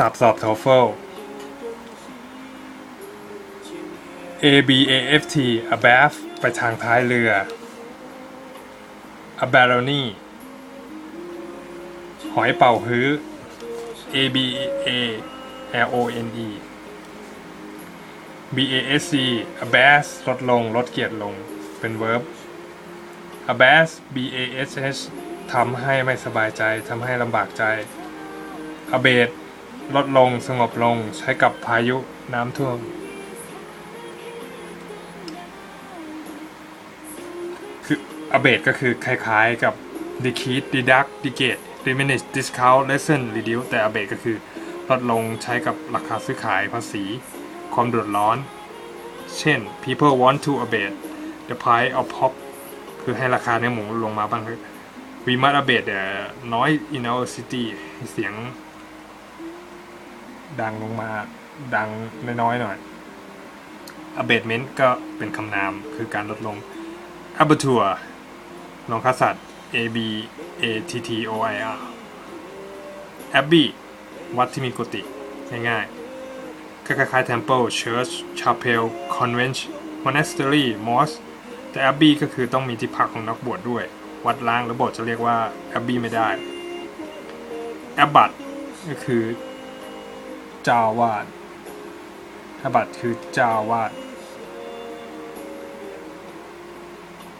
สับสอบ TOEFL A B A F T a bath ไปทางท้ายเรือ a barony หอยเป่าฮื้อ A B A L O N E B A S C a bass ลดลง ลดเกียรติลง เป็น verb a bass B A S H ทำให้ไม่สบายใจ ทำให้ลำบากใจ a b a t ลดลงสงบลงใช้กับพายุน้ำท่วม คือ a b a t ก็คือคล้ายๆกับ decrease deduct negate diminish discount lessen reduce แต่ a b a t ก็คือลดลงใช้กับราคาซื้อขายภาษี ความเดือดร้อน เช่น people want to abate the price of pork คือให้ราคาเนื้อหมูลงมาบ้าง we must abate the noise in our city เสียง ดังลงมาดังน้อยๆหน่อย abatement ก็เป็นคำนามคือการลดลง abattoir นองคสัตว์ a b a t t o i r abbey วัดที่มีกุฏิง่ายๆคล้ายๆ temple church chapel convent monastery mosque แต่ abbey ก็คือต้องมีที่พักของนักบวชด้วย วัดล้างหรือโบสถ์จะเรียกว่า abbey ไม่ได้ abbot ก็คือ จาวาดธบัตคือจาวาด